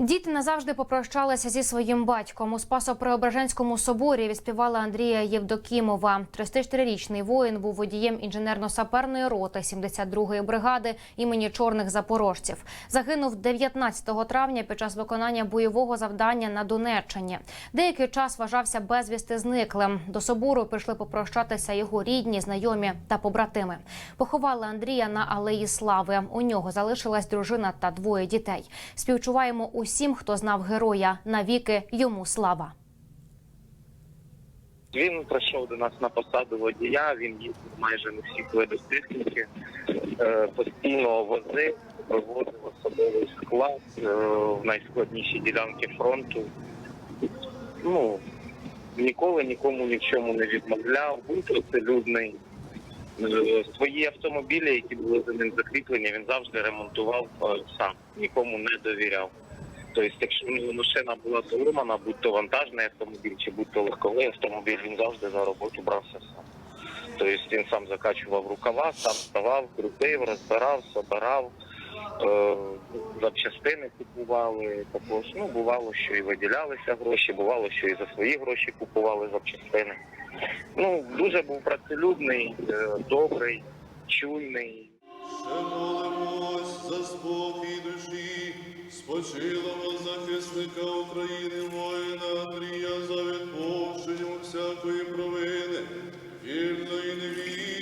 Діти назавжди попрощалися зі своїм батьком. У Спасо-Преображенському соборі відспівала Андрія Євдокімова. 34-річний воїн був водієм інженерно-саперної роти 72-ї бригади імені чорних запорожців. Загинув 19 травня під час виконання бойового завдання на Донеччині. Деякий час вважався безвісти зниклим. До собору прийшли попрощатися його рідні, знайомі та побратими. Поховали Андрія на алеї Слави. У нього залишилась дружина та двоє дітей. Співчуваємо усім, хто знав героя. Навіки йому слава. Він прийшов до нас на посаду водія, він їздив майже на всі види техніки, е, постійно возив, привозив особовий склад е, в найскладніші ділянки фронту. Ну, ніколи нікому ні в чому не відмовляв, був людний. Свої автомобілі, які були за ним закріплені, він завжди ремонтував е, сам, нікому не довіряв. Тобто, якщо машина була поломана, будь то вантажний автомобіль чи будь то легковий автомобіль, він завжди за роботу брався сам. Тобто він сам закачував рукава, сам ставав, крутив, розбирав, собирав, е, запчастини купували. Також ну бувало, що і виділялися гроші, бувало, що і за свої гроші купували запчастини. Ну дуже був працелюбний, е, добрий, чуйний. Ще молимось за спокій душі, спочилого захисника України, воїна Андрія, за відпущенням всякої провини, вільної, невільної.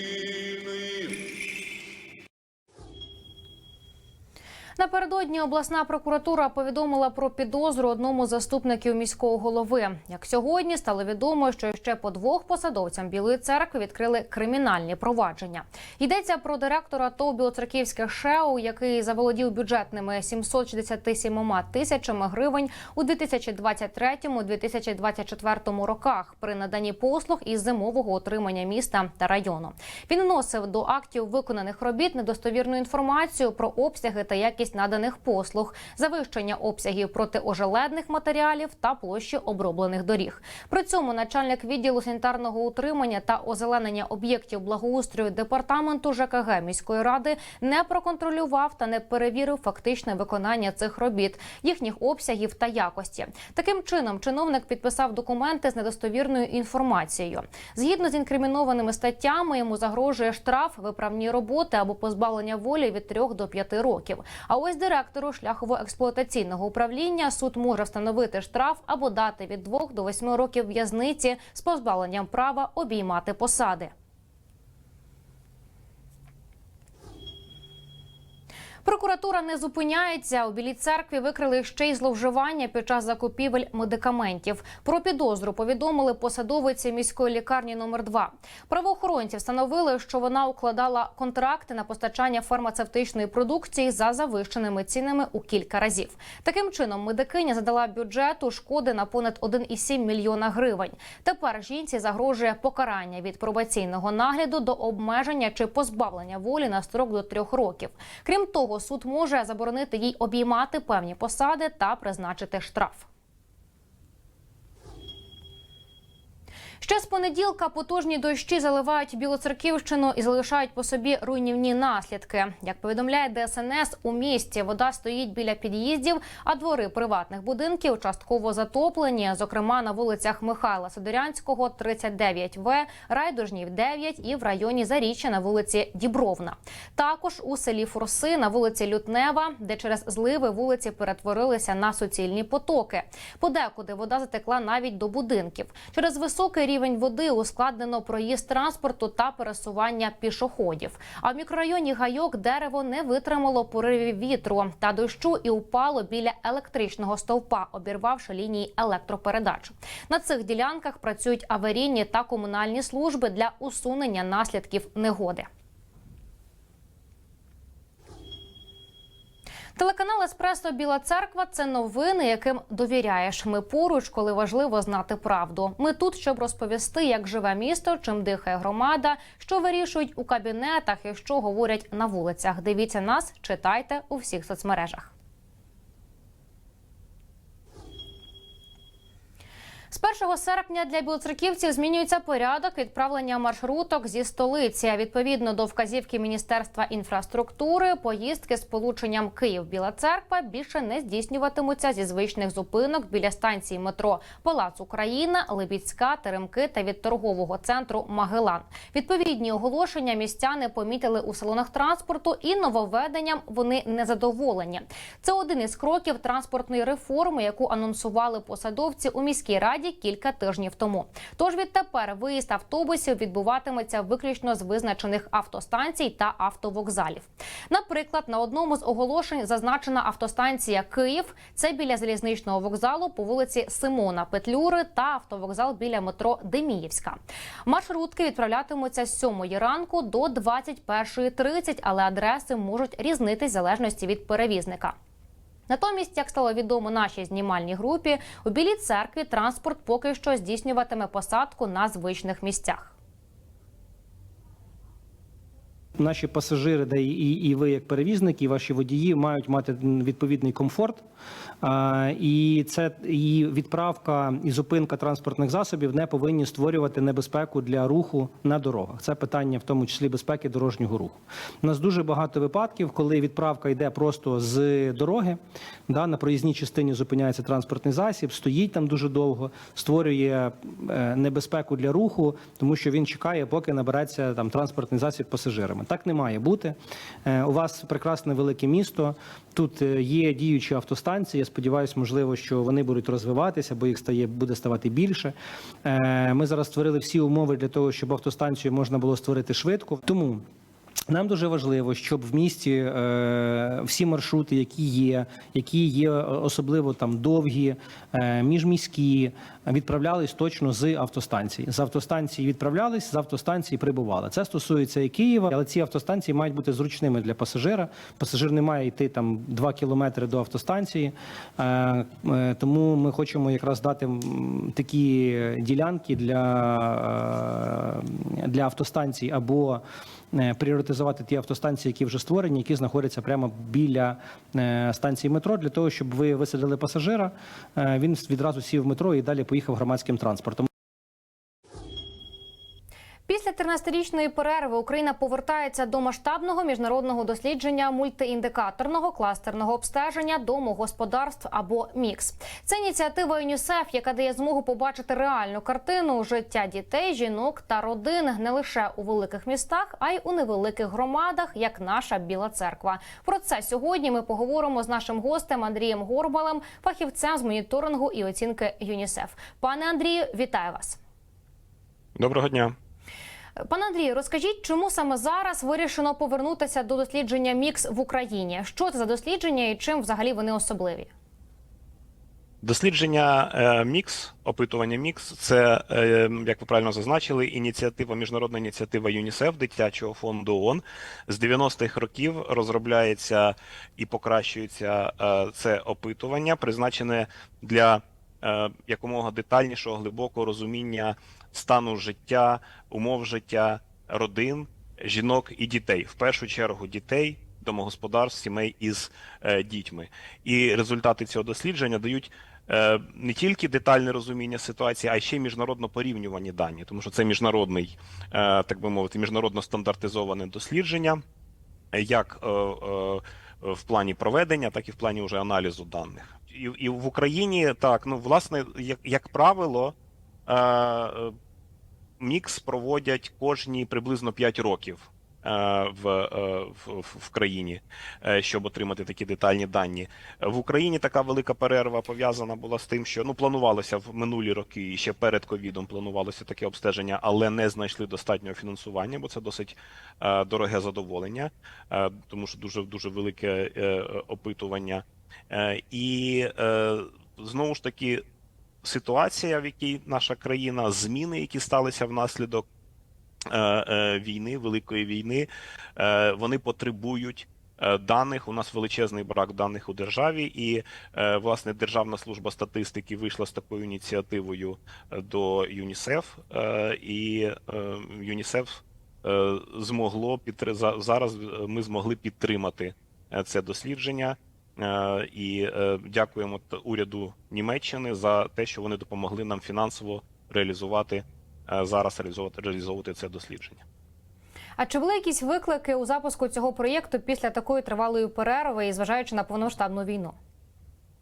Напередодні обласна прокуратура повідомила про підозру одному з заступників міського голови. Як сьогодні стало відомо, що ще по двох посадовцям Білої церкви відкрили кримінальні провадження. Йдеться про директора ТОВ Білоцерківське ШЕУ, який заволодів бюджетними 767 тисячами гривень у 2023-2024 роках при наданні послуг із зимового утримання міста та району. Він вносив до актів виконаних робіт недостовірну інформацію про обсяги та якість наданих послуг, завищення обсягів протиожеледних матеріалів та площі оброблених доріг. При цьому начальник відділу санітарного утримання та озеленення об'єктів благоустрою департаменту ЖКГ міської ради не проконтролював та не перевірив фактичне виконання цих робіт, їхніх обсягів та якості. Таким чином, чиновник підписав документи з недостовірною інформацією. Згідно з інкримінованими статтями, йому загрожує штраф, виправні роботи або позбавлення волі від 3 до 5 років. А ось директору шляхово-експлуатаційного управління суд може встановити штраф або дати від 2 до 8 років в'язниці з позбавленням права обіймати посади. Прокуратура не зупиняється. У білій церкві викрили ще й зловживання під час закупівель медикаментів. Про підозру повідомили посадовиці міської лікарні номер 2 Правоохоронці встановили, що вона укладала контракти на постачання фармацевтичної продукції за завищеними цінами у кілька разів. Таким чином, медикиня задала бюджету шкоди на понад 1,7 мільйона гривень. Тепер жінці загрожує покарання від пробаційного нагляду до обмеження чи позбавлення волі на строк до трьох років. Крім того, суд може заборонити їй обіймати певні посади та призначити штраф. Ще з понеділка потужні дощі заливають Білоцерківщину і залишають по собі руйнівні наслідки. Як повідомляє ДСНС, у місті вода стоїть біля під'їздів, а двори приватних будинків частково затоплені. Зокрема, на вулицях Михайла Сидорянського, 39В, Райдужнів 9 і в районі Заріччя на вулиці Дібровна. Також у селі Фурси на вулиці Лютнева, де через зливи вулиці перетворилися на суцільні потоки. Подекуди вода затекла навіть до будинків. Через високий рівень води ускладнено проїзд транспорту та пересування пішоходів. А в мікрорайоні Гайок дерево не витримало поривів вітру та дощу і упало біля електричного стовпа, обірвавши лінії електропередач. На цих ділянках працюють аварійні та комунальні служби для усунення наслідків негоди. Телеканал Еспресо Біла Церква це новини, яким довіряєш. Ми поруч, коли важливо знати правду. Ми тут, щоб розповісти, як живе місто, чим дихає громада, що вирішують у кабінетах і що говорять на вулицях. Дивіться нас, читайте у всіх соцмережах. З 1 серпня для білоцерківців змінюється порядок відправлення маршруток зі столиці. Відповідно до вказівки Міністерства інфраструктури, поїздки з полученням Київ-Біла Церква більше не здійснюватимуться зі звичних зупинок біля станції метро Палац Україна, Либідська, Теремки та від торгового центру Магелан. Відповідні оголошення містяни помітили у салонах транспорту, і нововведенням вони незадоволені. Це один із кроків транспортної реформи, яку анонсували посадовці у міській раді кілька тижнів тому. Тож відтепер виїзд автобусів відбуватиметься виключно з визначених автостанцій та автовокзалів. Наприклад, на одному з оголошень зазначена автостанція Київ. Це біля залізничного вокзалу по вулиці Симона Петлюри та автовокзал біля метро Деміївська. Маршрутки відправлятимуться з 7 ранку до 21.30, але адреси можуть різнитись в залежності від перевізника. Натомість, як стало відомо нашій знімальній групі, у білій церкві транспорт поки що здійснюватиме посадку на звичних місцях. Наші пасажири, де і, і ви, як перевізники, і ваші водії, мають мати відповідний комфорт. А, і це і відправка і зупинка транспортних засобів не повинні створювати небезпеку для руху на дорогах. Це питання, в тому числі безпеки дорожнього руху. У нас дуже багато випадків, коли відправка йде просто з дороги. Да, на проїзній частині зупиняється транспортний засіб, стоїть там дуже довго, створює е, небезпеку для руху, тому що він чекає, поки набереться там транспортний засіб пасажирами. Так не має бути. Е, У вас прекрасне велике місто. Тут е, є діючі автостанції. Я сподіваюся, можливо, що вони будуть розвиватися, бо їх стає буде ставати більше. Е, Ми зараз створили всі умови для того, щоб автостанцію можна було створити швидко. Тому. Нам дуже важливо, щоб в місті е, всі маршрути, які є, які є е, особливо там довгі, е, міжміські, відправлялись точно з автостанції. З автостанції відправлялись, з автостанції прибували. Це стосується і Києва, але ці автостанції мають бути зручними для пасажира. Пасажир не має йти там 2 кілометри до автостанції. Е, е, тому ми хочемо якраз дати такі ділянки для, е, для автостанцій або пріоритизувати ті автостанції, які вже створені, які знаходяться прямо біля е, станції метро, для того, щоб ви висадили пасажира. е, Він відразу сів в метро і далі поїхав громадським транспортом. Після 13-річної перерви Україна повертається до масштабного міжнародного дослідження мультиіндикаторного кластерного обстеження домогосподарств або МІКС. Це ініціатива ЮНІСЕФ, яка дає змогу побачити реальну картину життя дітей, жінок та родин не лише у великих містах, а й у невеликих громадах, як наша Біла Церква. Про це сьогодні ми поговоримо з нашим гостем Андрієм Горбалем, фахівцем з моніторингу і оцінки ЮНІСЕФ. Пане Андрію, вітаю вас. Доброго дня. Пане Андрію, розкажіть, чому саме зараз вирішено повернутися до дослідження МІКС в Україні? Що це за дослідження і чим взагалі вони особливі? Дослідження е, МІКС, опитування МІКС, це, е, як ви правильно зазначили, ініціатива, міжнародна ініціатива ЮНІСЕФ, дитячого фонду ООН. З 90-х років розробляється і покращується е, це опитування, призначене для якомога детальнішого, глибокого розуміння стану життя, умов життя родин, жінок і дітей. В першу чергу дітей, домогосподарств, сімей із е, дітьми. І результати цього дослідження дають е, не тільки детальне розуміння ситуації, а й ще й міжнародно порівнювані дані, тому що це міжнародний, е, так би мовити, міжнародно стандартизоване дослідження, е, як е, е, в плані проведення, так і в плані вже аналізу даних. І, і в Україні так, ну власне, як, як правило, е, мікс проводять кожні приблизно 5 років е, в, е, в, в країні, е, щоб отримати такі детальні дані. В Україні така велика перерва пов'язана була з тим, що ну планувалося в минулі роки і ще перед ковідом планувалося таке обстеження, але не знайшли достатнього фінансування, бо це досить е, дороге задоволення, е, тому що дуже дуже велике е, опитування. Е, і е, знову ж таки ситуація, в якій наша країна, зміни, які сталися внаслідок е, війни, великої війни, вони потребують. Даних у нас величезний брак даних у державі, і власне Державна служба статистики вийшла з такою ініціативою до ЮНІСЕФ, і ЮНІСЕФ змогло підтри... зараз. Ми змогли підтримати це дослідження І е, дякуємо уряду Німеччини за те, що вони допомогли нам фінансово реалізувати е, зараз реалізовувати, реалізовувати це дослідження. А чи були якісь виклики у запуску цього проєкту після такої тривалої перерви і зважаючи на повномасштабну війну?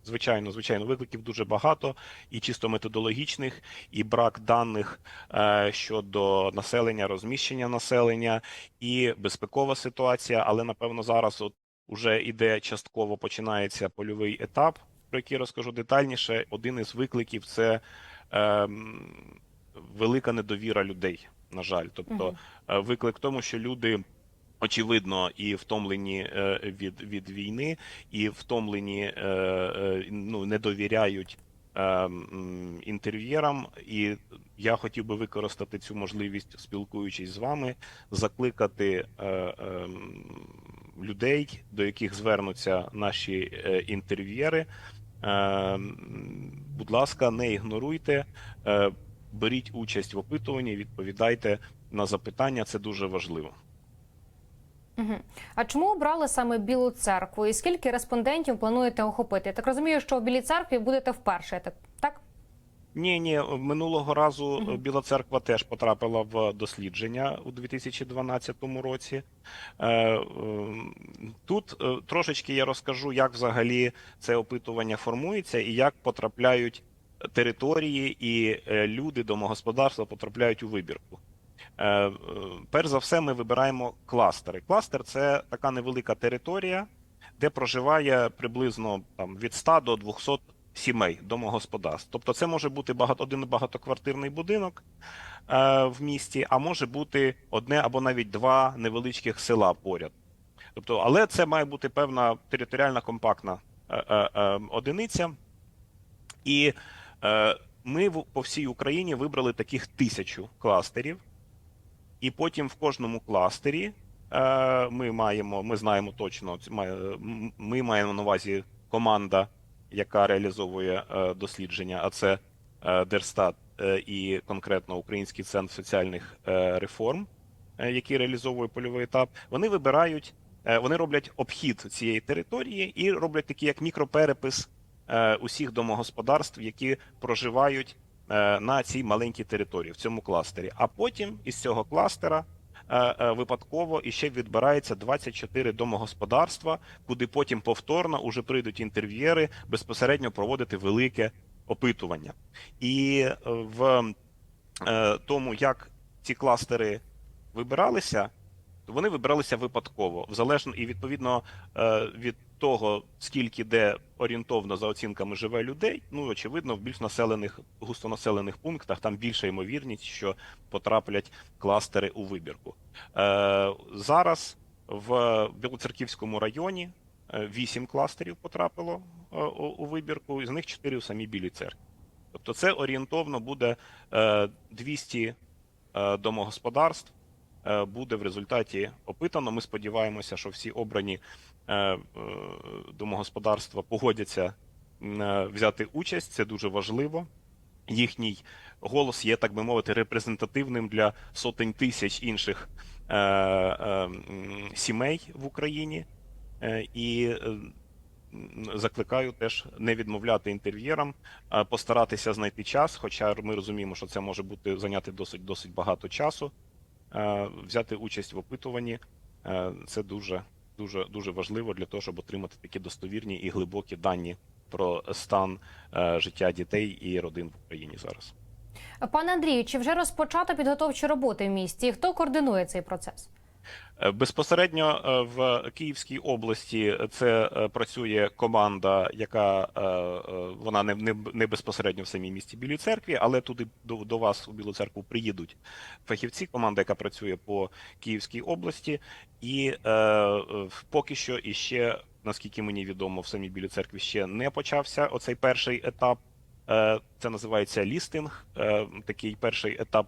Звичайно, звичайно, викликів дуже багато, і чисто методологічних, і брак даних е, щодо населення, розміщення населення, і безпекова ситуація. Але напевно зараз от уже іде частково починається польовий етап, про який розкажу детальніше. Один із викликів це е, велика недовіра людей. На жаль, тобто е, виклик в тому, що люди. Очевидно, і втомлені е, від, від війни, і втомлені е, е, ну, не довіряють е, м, інтерв'єрам. І я хотів би використати цю можливість, спілкуючись з вами, закликати е, е, м, людей, до яких звернуться наші е, інтерв'єри. Е, будь ласка, не ігноруйте, е, беріть участь в опитуванні, відповідайте на запитання. Це дуже важливо. Угу. А чому обрали саме Білу церкву? І скільки респондентів плануєте охопити? Я так розумію, що в Білій церкві будете вперше, так? так? Ні, ні, минулого разу Мгм. Біла церква теж потрапила в дослідження у 2012 році. Е, Тут е, трошечки я розкажу, як взагалі це опитування формується і як потрапляють території і е, люди, домогосподарства потрапляють у вибірку. Е, е, Перш за все, ми вибираємо кластери. Кластер це така невелика територія, де проживає приблизно там від 100 до 200 сімей, домогосподарств. Тобто це може бути багато, один багатоквартирний будинок е, в місті, а може бути одне або навіть два невеличких села поряд. Тобто, але це має бути певна територіальна компактна е, е, е, одиниця. І е, ми в- по всій Україні вибрали таких тисячу кластерів. І потім в кожному кластері е, ми маємо, ми знаємо точно, ми маємо на увазі команда, яка реалізовує е, дослідження, а це е, Держстат е, і конкретно Український центр соціальних реформ, який реалізовує польовий етап. Вони вибирають, вони роблять обхід цієї території і роблять такий як мікроперепис усіх домогосподарств, які проживають на цій маленькій території в цьому кластері. А потім із цього кластера е, і ще відбирається 24 домогосподарства, куди потім повторно уже прийдуть інтерв'єри безпосередньо проводити велике опитування. І е, в е, тому, як ці кластери вибиралися, то вони вибиралися випадково, залежно і відповідно е, від того, скільки де орієнтовно за оцінками живе людей. Ну очевидно, в більш населених густонаселених пунктах там більша ймовірність, що потраплять кластери у вибірку. Е, зараз в Білоцерківському районі е, вісім кластерів потрапило е, у, вибірку, і з них чотири у самій Білій церкві. Тобто, це орієнтовно буде е, 200 е, домогосподарств. Буде в результаті опитано. Ми сподіваємося, що всі обрані домогосподарства погодяться е, взяти участь. Це дуже важливо. Їхній голос є, так би мовити, репрезентативним для сотень тисяч інших е, е, сімей в Україні. Е, І е, закликаю теж не відмовляти інтерв'єрам, постаратися знайти час, хоча ми розуміємо, що це може бути зайняти досить досить багато часу. Е, Взяти участь в опитуванні е, це дуже дуже дуже важливо для того, щоб отримати такі достовірні і глибокі дані про стан е, життя дітей і родин в Україні зараз. Пане Андрію, чи вже розпочато підготовчі роботи в місті? Хто координує цей процес? Е, Безпосередньо е, в Київській області це е, працює команда, яка вона не, не, не безпосередньо в самій місті Білій церкві, але туди до, до вас у Білу церкву приїдуть фахівці. Команда, яка працює по Київській області, і е, поки що іще, наскільки мені відомо, в самій Білій церкві ще не почався оцей перший етап. Це називається лістинг, такий перший етап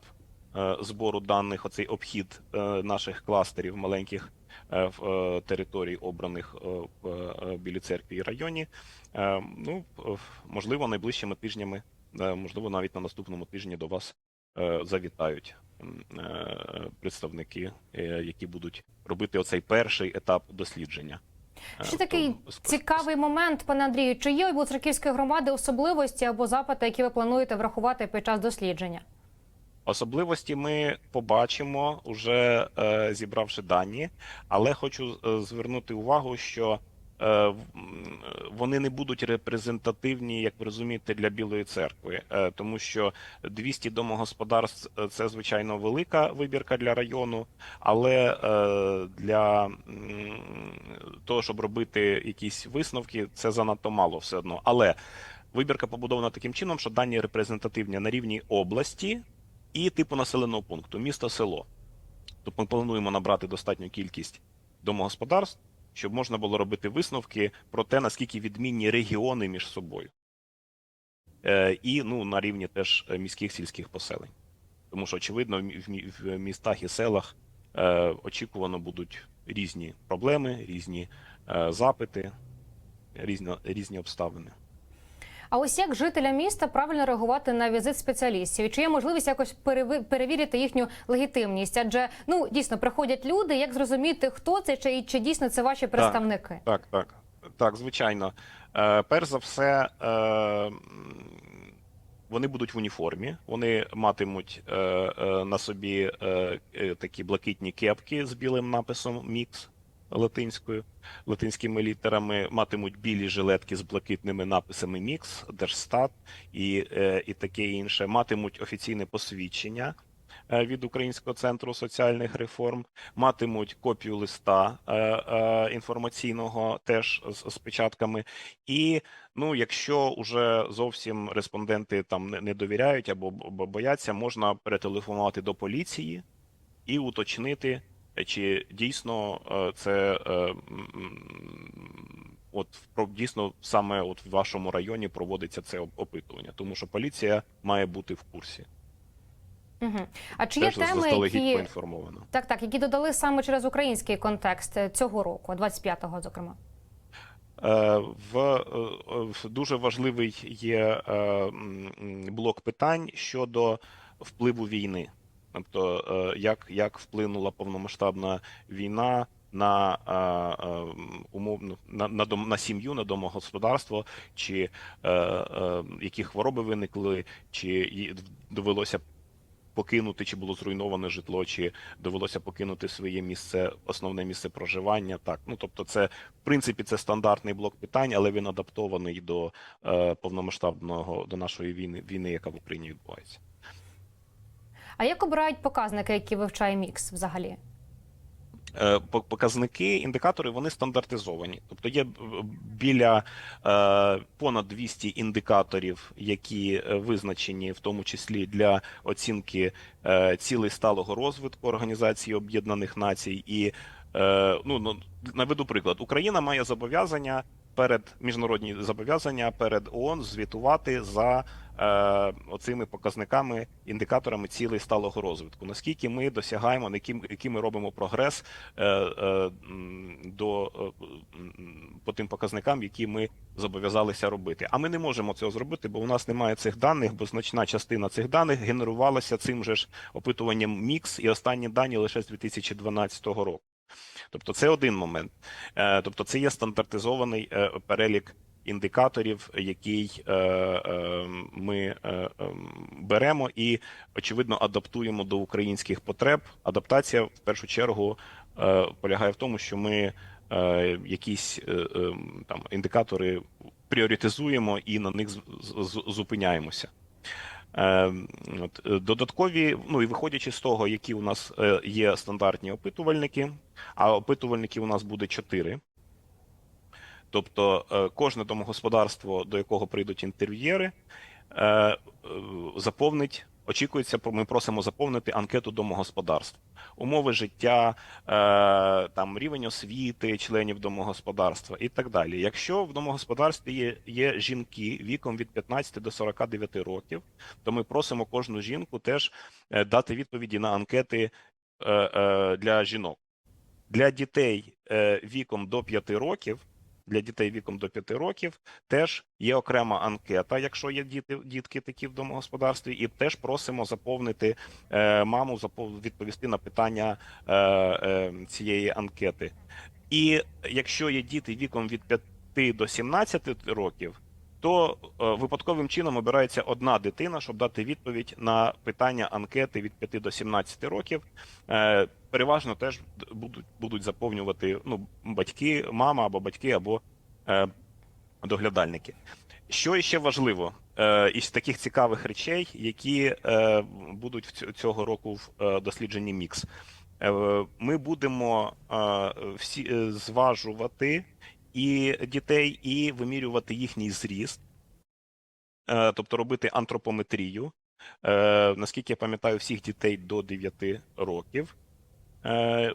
збору даних, оцей обхід е, наших кластерів маленьких е, в е, територій, обраних е, в е, Білій церкві і районі. Е, Ну, е, можливо, найближчими тижнями, е, можливо, навіть на наступному тижні до вас е, завітають е, представники, е, які будуть робити оцей перший етап дослідження. Е, Ще такий цікавий момент, пане Андрію. Чи є у Буцраківської громади особливості або запити, які ви плануєте врахувати під час дослідження? Особливості ми побачимо, уже е, зібравши дані, але хочу е, звернути увагу, що е, вони не будуть репрезентативні, як ви розумієте, для Білої церкви, тому що 200 домогосподарств це звичайно велика вибірка для району, але для того, щоб робити якісь висновки, це занадто мало все одно. Але вибірка побудована таким чином, що дані репрезентативні на рівні області і типу населеного пункту місто село. Тобто ми плануємо набрати достатню кількість домогосподарств, щоб можна було робити висновки про те, наскільки відмінні регіони між собою. Е, і ну, на рівні теж е, міських сільських поселень. Тому що, очевидно, в мі- в мі- в містах і селах е, очікувано будуть різні проблеми, різні запити, різні, різні обставини. А ось як жителям міста правильно реагувати на візит спеціалістів? Чи є можливість якось перевірити їхню легітимність? Адже ну дійсно приходять люди, як зрозуміти, хто це, чи, чи дійсно це ваші представники? Так, так, так, звичайно. Е, перш за все, е, вони будуть в уніформі, вони матимуть е, е, на собі е, е, такі блакитні кепки з білим написом Мікс латинською, латинськими літерами, матимуть білі жилетки з блакитними написами Мікс, Держстат і, е, і таке інше, матимуть офіційне посвідчення. е, Від Українського центру соціальних реформ матимуть копію листа е, е, інформаційного теж з, з печатками. І ну, якщо уже зовсім респонденти там не, не довіряють або бояться, можна перетелефонувати до поліції і уточнити, чи дійсно е, це е, от дійсно саме от в вашому районі проводиться це опитування, тому що поліція має бути в курсі. Угу. А чи є Теж теми, які так, так, які додали саме через український контекст е, цього року, 25-го, зокрема? В, в дуже важливий є блок питань щодо впливу війни, тобто е, як, як вплинула повномасштабна війна на е, е, умовно на, на, дом, на сім'ю, на домогосподарство, чи е, е, які хвороби виникли, чи довелося покинути, чи було зруйноване житло, чи довелося покинути своє місце, основне місце проживання. Так, ну тобто, це в принципі це стандартний блок питань, але він адаптований до е, повномасштабного до нашої війни, війни, яка в Україні відбувається. А як обирають показники, які вивчає мікс взагалі? Е, Показники, індикатори вони стандартизовані. Тобто є біля е, понад 200 індикаторів, які е, визначені в тому числі для оцінки е, цілей сталого розвитку Організації Об'єднаних Націй. І е, ну, ну наведу приклад: Україна має зобов'язання перед міжнародні зобов'язання перед ООН звітувати за е, оцими показниками, індикаторами цілей сталого розвитку. Наскільки ми досягаємо, який ми робимо прогрес е, е, до е, по тим показникам, які ми зобов'язалися робити. А ми не можемо цього зробити, бо у нас немає цих даних, бо значна частина цих даних генерувалася цим же ж опитуванням мікс, і останні дані лише з 2012 року. Тобто це один момент. Е, Тобто це є стандартизований е, перелік індикаторів, який е, е, ми е, беремо і очевидно адаптуємо до українських потреб. Адаптація в першу чергу полягає в тому, що ми якісь там індикатори пріоритизуємо і на них зупиняємося. Додаткові, ну і виходячи з того, які у нас є стандартні опитувальники, а опитувальників у нас буде чотири. Тобто е, кожне домогосподарство, до якого прийдуть інтерв'єри, е, е, заповнить. Очікується, ми просимо заповнити анкету домогосподарств, умови життя, там рівень освіти членів домогосподарства і так далі. Якщо в домогосподарстві є, є жінки віком від 15 до 49 років, то ми просимо кожну жінку теж дати відповіді на анкети для жінок. Для дітей віком до 5 років. Для дітей віком до 5 років теж є окрема анкета, якщо є діти, дітки такі в домогосподарстві, і теж просимо заповнити е, маму, запов, відповісти на питання е, е, цієї анкети. І якщо є діти віком від 5 до 17 років, то е, випадковим чином обирається одна дитина, щоб дати відповідь на питання анкети від 5 до 17 років. Переважно теж будуть, будуть заповнювати ну, батьки, мама або батьки, або е, доглядальники. Що ще важливо е, із таких цікавих речей, які е, будуть цього року в е, дослідженні Мікс. Е, Ми будемо е, всі е, зважувати і дітей, і вимірювати їхній зріст, Е, тобто робити антропометрію. Е, Наскільки я пам'ятаю, всіх дітей до 9 років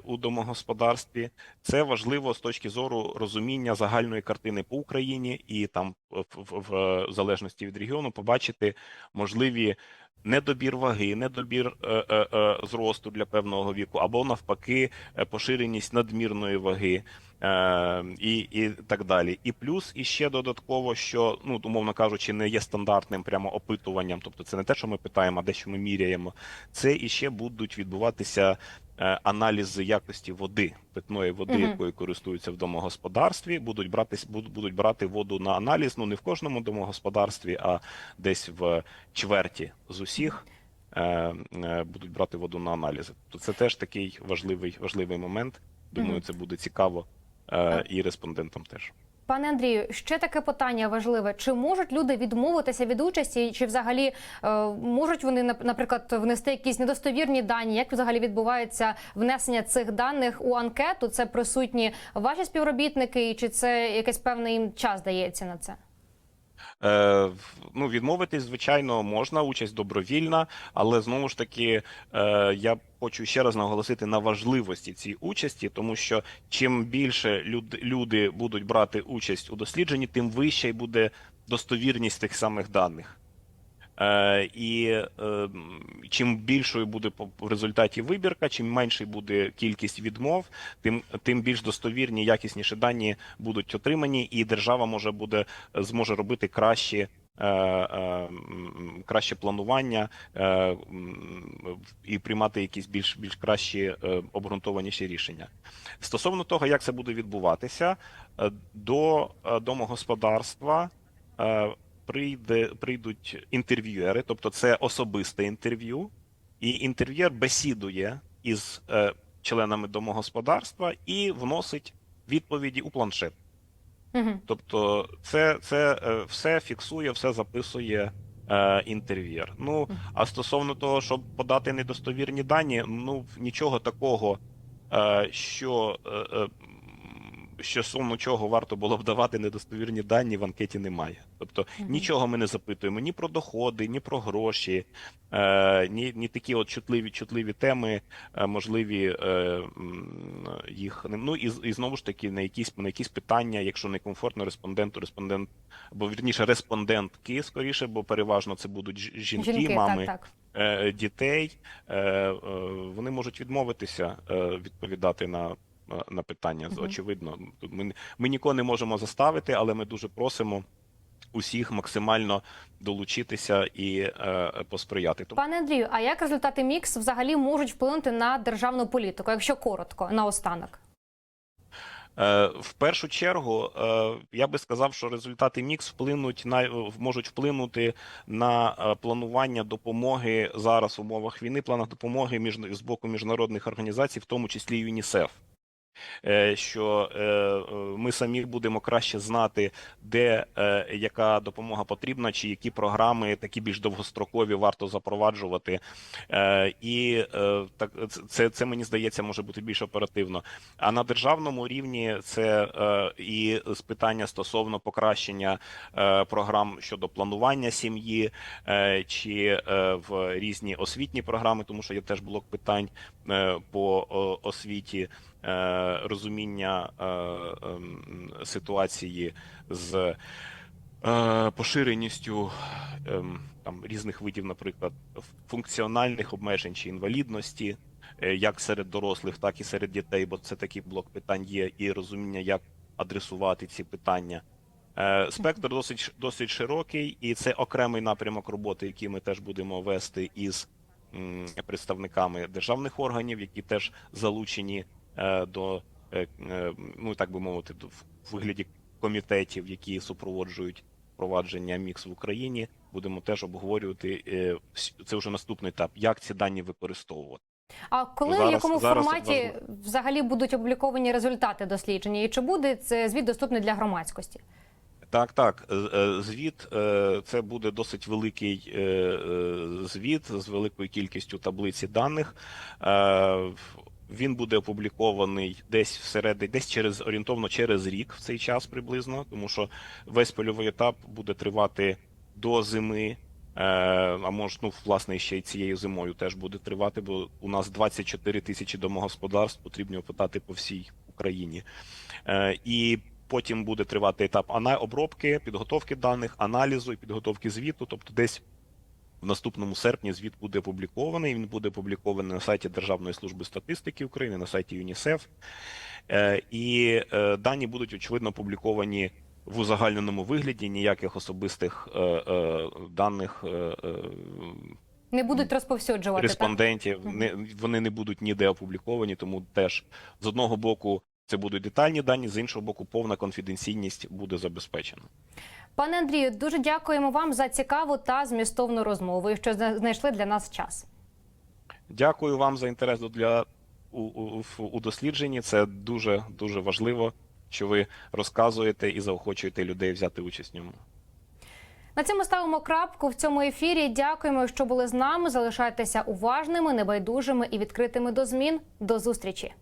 у домогосподарстві. Це важливо з точки зору розуміння загальної картини по Україні і там в, в, в залежності від регіону побачити можливі недобір ваги, недобір е, е, е, зросту для певного віку, або навпаки, е, поширеність надмірної ваги. Е, і, і так далі. І плюс іще додатково, що ну умовно кажучи, не є стандартним прямо опитуванням. Тобто, це не те, що ми питаємо, а дещо ми міряємо. Це іще будуть відбуватися е, аналізи якості води, питної води, Мгм. якою користуються в домогосподарстві. Будуть брати будуть, брати воду на аналіз. Ну не в кожному домогосподарстві, а десь в чверті з усіх. е, е, Будуть брати воду на аналізи. То це теж такий важливий важливий момент. Думаю, це буде цікаво і респондентам теж. Пане Андрію, ще таке питання важливе: чи можуть люди відмовитися від участі, чи взагалі е, можуть вони нап- наприклад внести якісь недостовірні дані? Як взагалі відбувається внесення цих даних у анкету? Це присутні ваші співробітники, чи це якийсь певний їм час дається на це? Е, ну, відмовитись, звичайно, можна, участь добровільна, але знову ж таки, е, я хочу ще раз наголосити на важливості цієї участі, тому що чим більше люди будуть брати участь у дослідженні, тим вища й буде достовірність тих самих даних. Е, і е, чим більшою буде в результаті вибірка, чим меншою буде кількість відмов, тим, тим більш достовірні, якісніші дані будуть отримані, і держава може буде зможе робити кращі. е, Краще планування і приймати якісь більш більш кращі обґрунтованіші рішення стосовно того, як це буде відбуватися, до домогосподарства прийде прийдуть інтерв'юери, тобто це особисте інтерв'ю, і інтерв'юер бесідує із е, членами домогосподарства і вносить відповіді у планшет. Угу. Тобто, це, це е, все фіксує, все записує е, інтерв'єр. Ну а стосовно того, щоб подати недостовірні дані, ну нічого такого, е, що. Стосовно чого варто було б давати недостовірні дані в анкеті немає. Тобто Мгм. нічого ми не запитуємо ні про доходи, ні про гроші, е, ні, ні такі от чутливі чутливі теми, е, можливі е, їх ну і, і знову ж таки на якісь на якісь питання, якщо не комфортно респонденту, респондент або вірніше респондентки скоріше, бо переважно це будуть жінки, Жінки, мами так, так. е, дітей, е, е, вони можуть відмовитися відповідати на. На питання Мгм. очевидно, ми, ми нікого не можемо заставити, але ми дуже просимо усіх максимально долучитися і е, посприяти. Пане Андрію, а як результати мікс взагалі можуть вплинути на державну політику, якщо коротко, наостанок? Е, В першу чергу, е, я би сказав, що результати мікс вплинуть на можуть вплинути на е, планування допомоги зараз в умовах війни, планах допомоги між з боку міжнародних організацій, в тому числі ЮНІСЕФ. Е, Що е, е, ми самі будемо краще знати, де яка допомога потрібна, чи які програми такі більш довгострокові варто запроваджувати. І так це- це, мені здається може бути більш оперативно. А на державному рівні це і з питання стосовно покращення програм щодо планування сім'ї чи в різні освітні програми, тому що є теж блок питань по освіті, розуміння е, ем, ситуації з. е, Поширеністю ем, там різних видів, наприклад, функціональних обмежень чи інвалідності, е, як серед дорослих, так і серед дітей, бо це такий блок питань є, і розуміння, як адресувати ці питання. Е, Спектр досить досить широкий, і це окремий напрямок роботи, який ми теж будемо вести із представниками державних органів, які теж залучені е, до е, е, ну так би мовити, в вигляді комітетів, які супроводжують впровадження мікс в Україні. Будемо теж обговорювати е, це вже наступний етап, як ці дані використовувати. А коли в якому зараз форматі важливо. взагалі будуть опубліковані результати дослідження? І чи буде це звіт доступний для громадськості? Так, так. Е, е, Звіт е, це буде досить великий е, е, звіт з великою кількістю таблиці даних. Він буде опублікований десь всередині, десь через орієнтовно через рік в цей час приблизно, тому що весь польовий етап буде тривати до зими. Е, А може, ну власне ще й цією зимою теж буде тривати, бо у нас 24 тисячі домогосподарств потрібно опитати по всій Україні. Е, І потім буде тривати етап обробки, підготовки даних, аналізу і підготовки звіту. Тобто, десь в наступному серпні звіт буде опублікований. Він буде опублікований на сайті Державної служби статистики України, на сайті ЮНІСЕФ. Е, І е, дані будуть очевидно опубліковані в узагальненому вигляді. Ніяких особистих е, даних. Не будуть розповсюджувати так? Не вони не будуть ніде опубліковані, тому теж з одного боку це будуть детальні дані, з іншого боку, повна конфіденційність буде забезпечена. Пане Андрію, дуже дякуємо вам за цікаву та змістовну розмову, і що знайшли для нас час. Дякую вам за інтерес для у, у, у дослідженні. Це дуже дуже важливо, що ви розказуєте і заохочуєте людей взяти участь в ньому. На цьому ставимо крапку в цьому ефірі. Дякуємо, що були з нами. Залишайтеся уважними, небайдужими і відкритими до змін. До зустрічі.